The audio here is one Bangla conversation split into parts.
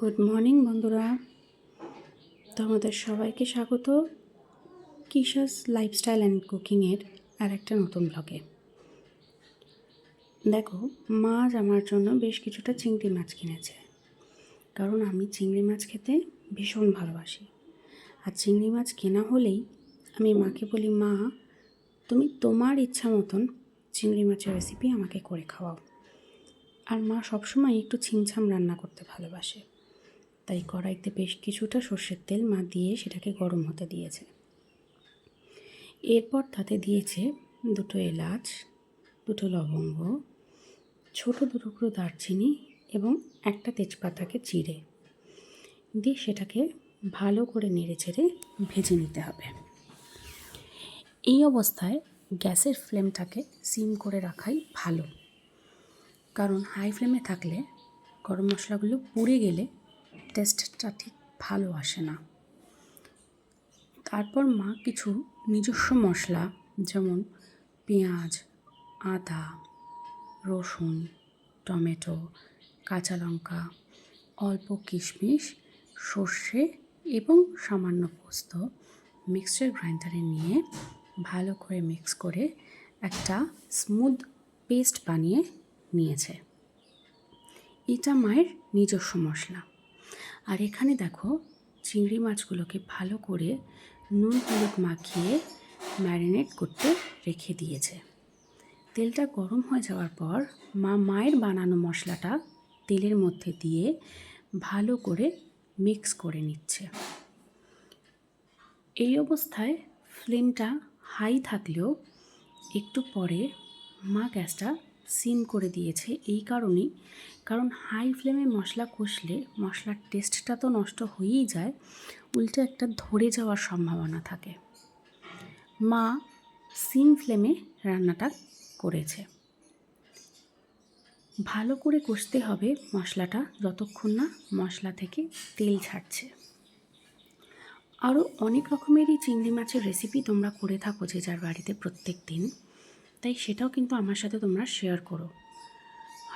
গুড মর্নিং বন্ধুরা। তোমাদের সবাইকে স্বাগত। কিশাস লাইফস্টাইল অ্যান্ড কুকিংয়ের আর একটা নতুন ব্লগে দেখো, মাছ আমার জন্য বেশ কিছুটা চিংড়ি মাছ কিনেছে। কারণ আমি চিংড়ি মাছ খেতে ভীষণ ভালোবাসি। আর চিংড়ি মাছ কেনা হলেই আমি মাকে বলি, মা, তুমি তোমার ইচ্ছা মতন চিংড়ি মাছের রেসিপি আমাকে করে খাওয়াও। আর মা সবসময় একটু ছিমছাম রান্না করতে ভালোবাসে। তাই কড়াইতে বেশ কিছুটা সর্ষের তেল মা দিয়ে সেটাকে গরম হতে দিয়েছে। এরপর তাতে দিয়েছে দুটো এলাচ, দুটো লবঙ্গ, ছোটো দুটুকরো দারচিনি এবং একটা তেজপাতাকে চিড়ে। দিয়ে সেটাকে ভালো করে নেড়ে চেড়ে ভেজে নিতে হবে। এই অবস্থায় গ্যাসের ফ্লেমটাকে সিম করে রাখাই ভালো। কারণ হাই ফ্লেমে থাকলে গরম মশলাগুলো পুড়ে গেলে টেস্টটা ঠিক ভালো আসে না। তারপর মা কিছু নিজস্ব মশলা যেমন পেঁয়াজ, আদা, রসুন, টমেটো, কাঁচা লঙ্কা, অল্প কিশমিশ, সর্ষে এবং সামান্য পোস্ত মিক্সচার গ্রাইন্ডারে নিয়ে ভালো করে মিক্স করে একটা স্মুথ পেস্ট বানিয়ে নিয়েছে। এটা মায়ের নিজস্ব মশলা। আর এখানে দেখো চিংড়ি মাছগুলোকে ভালো করে নুন হলুদ মাখিয়ে ম্যারিনেট করতে রেখে দিয়েছে। তেলটা গরম হয়ে যাওয়ার পর মা মায়ের বানানো মশলাটা তেলের মধ্যে দিয়ে ভালো করে মিক্স করে নিচ্ছে। এই অবস্থায় ফ্লেমটা হাই থাকলেও একটু পরে মা গ্যাসটা সিম করে দিয়েছে। এই কারণেই কারণ হাই ফ্লেমে মশলা কষলে মশলার টেস্টটা তো নষ্ট হয়েই যায়, উল্টে একটা ধরে যাওয়ার সম্ভাবনা থাকে। মা সিম ফ্লেমে রান্নাটা করেছে। ভালো করে কষতে হবে মশলাটা যতক্ষণ না মশলা থেকে তেল ছাড়ছে। আরও অনেক রকমেরই চিংড়ি মাছের রেসিপি তোমরা করে থাকো যে যার বাড়িতে প্রত্যেক দিন, তাই সেটাও কিন্তু আমার সাথে তোমরা শেয়ার করো।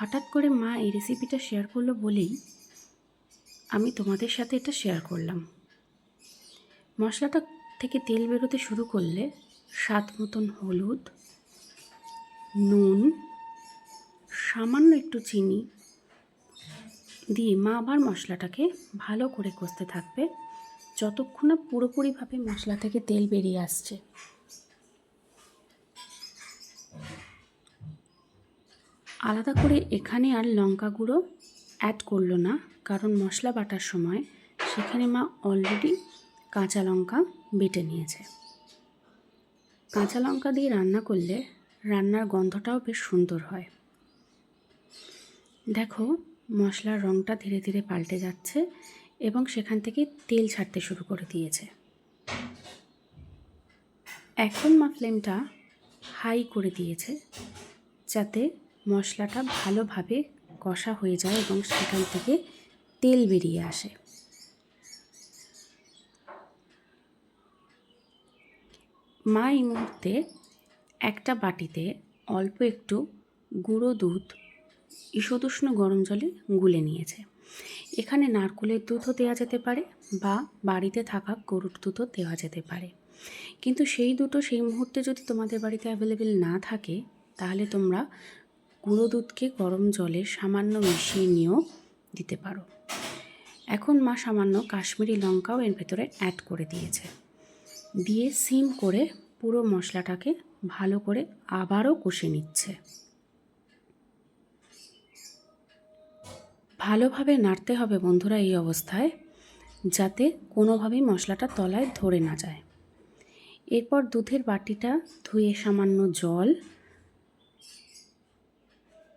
হঠাৎ করে মা এই রেসিপিটা শেয়ার করল বলেই আমি তোমাদের সাথে এটা শেয়ার করলাম। মশলাটা থেকে তেল বেরোতে শুরু করলে স্বাদ মতন হলুদ, নুন, সামান্য একটু চিনি দিয়ে মা আবার মশলাটাকে ভালো করে কষতে থাকবে। যতক্ষণ না পুরোপুরিভাবে মশলা থেকে তেল বেরিয়ে আসছে। আলাদা করে এখানে আর লঙ্কা গুঁড়ো অ্যাড করল না, কারণ মশলা বাটার সময় সেখানে মা অলরেডি কাঁচা লঙ্কা বেটে নিয়েছে। কাঁচা লঙ্কা দিয়ে রান্না করলে রান্নার গন্ধটাও বেশ সুন্দর হয়। দেখো, মশলার রঙটা ধীরে ধীরে পাল্টে যাচ্ছে এবং সেখান থেকে তেল ছাড়তে শুরু করে দিয়েছে। এখন মা ফ্লেমটা হাই করে দিয়েছে, যাতে মশলাটা ভালোভাবে কষা হয়ে যায় এবং সেখান থেকে তেল বেরিয়ে আসে। মা এই মুহূর্তে একটা বাটিতে অল্প একটু গুঁড়ো দুধ, ঈষদুষ্ণ গরম জলে গুলে নিয়েছে। এখানে নারকোলের দুধও দেওয়া যেতে পারে বা বাড়িতে থাকা গরুর দুধও দেওয়া যেতে পারে। কিন্তু সেই দুটো সেই মুহূর্তে যদি তোমাদের বাড়িতে অ্যাভেলেবেল না থাকে, তাহলে তোমরা গুঁড়ো দুধকে গরম জলে সামান্য মিশিয়ে নিয়েও দিতে পারো। এখন মা সামান্য কাশ্মীরি লঙ্কাও এর ভেতরে অ্যাড করে দিয়েছে। দিয়ে সিম করে পুরো মশলাটাকে ভালো করে আবারও কষে নিচ্ছে। ভালোভাবে নাড়তে হবে বন্ধুরা এই অবস্থায়, যাতে কোনোভাবেই মশলাটা তলায় ধরে না যায়। এরপর দুধের বাটিটা ধুয়ে সামান্য জল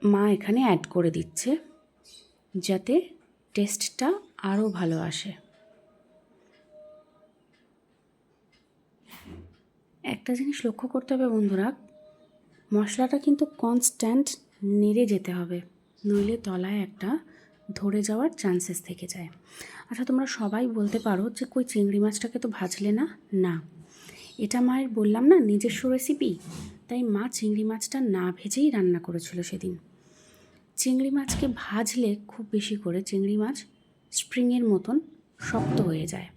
মা এখানে অ্যাড করে দিচ্ছে, যাতে টেস্টটা আরও ভালো আসে। একটা জিনিস লক্ষ্য করতে হবে বন্ধুরা, মশলাটা কিন্তু কনস্ট্যান্ট নেড়ে যেতে হবে, নইলে তলায় একটা ধরে যাওয়ার চান্সেস থেকে যায়। আচ্ছা তোমরা সবাই বলতে পারো যে, কই চিংড়ি মাছটাকে তো ভাজলে না? না। এটা মায়ের বললাম না, নিজস্ব রেসিপি তাই মা চিংড়ি মাছটা না ভেজেই রান্না করেছিল সেদিন। চিংড়ি মাছকে ভাজলে খুব বেশি করে চিংড়ি মাছ স্প্রিংয়ের মতন শক্ত হয়ে যায়।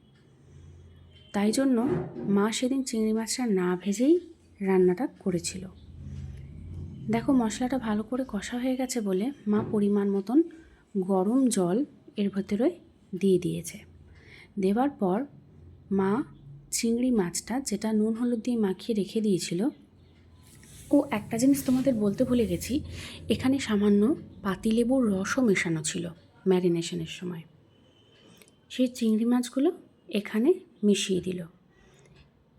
তাই জন্য মা সেদিন চিংড়ি মাছটা না ভেজেই রান্নাটা করেছিল। দেখো মশলাটা ভালো করে কষা হয়ে গেছে বলে মা পরিমাণ মতন গরম জল এর ভেতরে দিয়ে দিয়েছে। দেওয়ার পর মা চিংড়ি মাছটা যেটা নুন হলুদ দিয়ে মাখিয়ে রেখে দিয়েছিল ও একটা জিনিস তোমাদের বলতে ভুলে গেছি, এখানে সামান্য পাতিলেবুর রসও মেশানো ছিল ম্যারিনেশনের সময়। সেই চিংড়ি মাছগুলো এখানে মিশিয়ে দিল।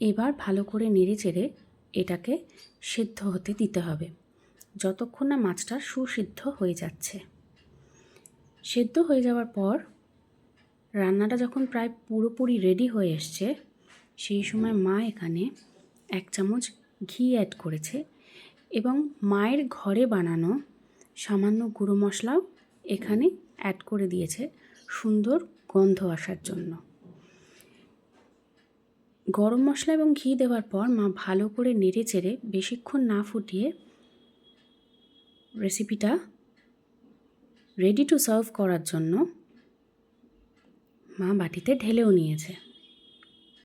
এবার ভালো করে নেড়ে চেড়ে এটাকে সিদ্ধ হতে দিতে হবে, যতক্ষণ না মাছটা সুসিদ্ধ হয়ে যাচ্ছে। সেদ্ধ হয়ে যাওয়ার পর রান্নাটা যখন প্রায় পুরোপুরি রেডি হয়ে এসছে, সেই সময় মা এখানে এক চামচ ঘি অ্যাড করেছে এবং মায়ের ঘরে বানানো সামান্য গুঁড়ো মশলাও এখানে অ্যাড করে দিয়েছে সুন্দর গন্ধ আসার জন্য। গরম মশলা এবং ঘি দেওয়ার পর মা ভালো করে নেড়ে চেড়ে বেশিক্ষণ না ফুটিয়ে রেসিপিটা রেডি টু সার্ভ করার জন্য মা বাটিতে ঢেলেও নিয়েছে।